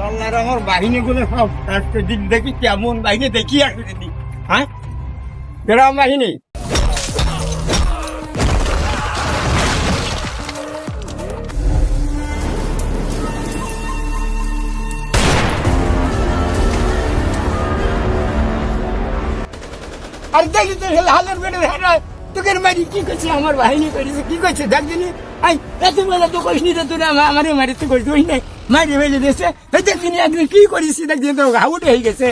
আল্লাহর আমার বাহিনী গুলো সব আজকে দিন দেখি কেমন বাহিনী দেখি দিদি হ্যাঁ গ্রাম বাহিনী। আর দেখি তো হালের বেড়ে হেরা তোকে মারি, কি করছে? আমার বাহিনী করেছে, কি করছে? দেখ দিনি আই এত বেলা তো কইস নি তোরা আমারে মারি তো কইস নাই মারি বেজে দিয়েছে। এই দেখ দিনি একদিন কি করিস দেখ দিন তো ঘাউট হয়ে গেছে।